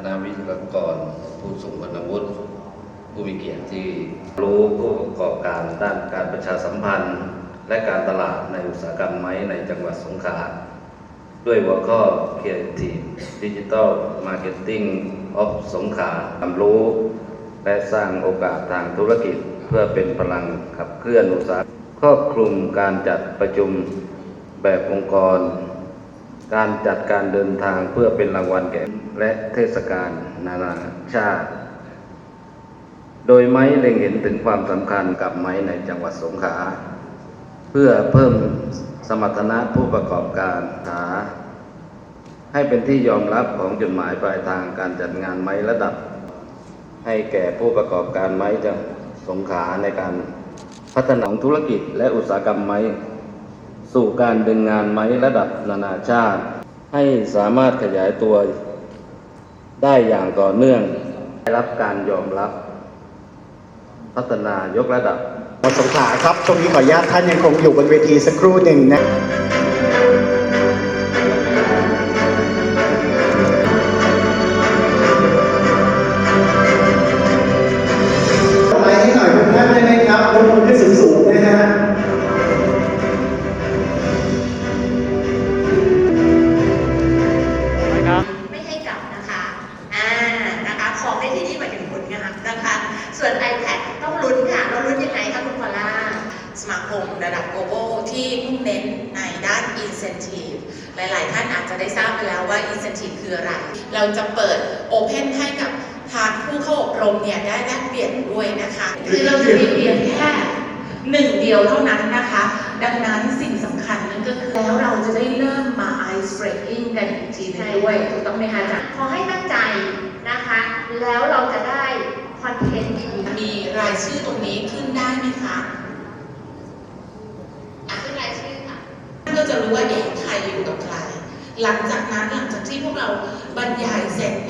คณะวิศวกรผู้สูงคุณวุฒิผู้มีเกียรติที่รู้ผู้ประกอบการด้านการประชาสัมพันธ์ และการตลาดในอุตสาหกรรมไม้ในจังหวัดสงขลาด้วยหัวข้อ Creative Digital Marketing of สงขลาความรู้และสร้างโอกาสทางธุรกิจเพื่อเป็นพลังขับเคลื่อนอุตสาหกรรมครอบคลุมการจัดประชุมแบบองค์กร การจัดการเดินทางเพื่อเป็นรางวัลแก่และเทศกาลนานาชาติ โดยไม้เล็งเห็นถึงความสำคัญกับไม้ในจังหวัดสงขลาเพื่อเพิ่มสมรรถนะผู้ประกอบการหา ให้เป็นที่ยอมรับของจุดหมายปลายทางการจัดงานไม้ระดับ ให้แก่ผู้ประกอบการไม้จังสงขลาในการพัฒนาของธุรกิจและอุตสาหกรรมไม้ สู่การดึงงานไม้ระดับนานาชาติ ให้สามารถขยายตัวได้อย่างต่อเนื่อง ได้รับการยอมรับ พัฒนายกระดับหมดสงขาครับ ตรงนี้ขออนุญาตท่านยังคงอยู่บนเวทีสักครู่หนึ่งนะ สมาคมระดับ global ที่มุ่งเน้นในด้าน incentive หลาย ๆ ท่านอาจจะได้ทราบไปแล้วว่า incentive คืออะไร เราจะเปิด open ให้กับทางผู้เข้าอบรมเนี่ยได้แลกเปลี่ยนด้วยนะคะ คือเราจะมีเพียงแค่หนึ่งเดียวเท่านั้นนะคะ ดังนั้นสิ่งสำคัญนั่นก็คือแล้วเราจะได้เริ่มมา ice breaking กันอีกทีหนึงด้วยถูกต้องไหมคะอาจารย์ขอให้ตั้งใจนะคะ แล้วเราจะได้คอนเทนต์ดีมีรายชื่อตรงนี้ขึ้นได้ไหมคะอะขึ้นรายชื่อค่ะ ก็ จะรู้ว่าเอ๊ะใครอยู่กับใคร หลังจากนั้นหลังจากที่พวกเราบรรยายเสร็จ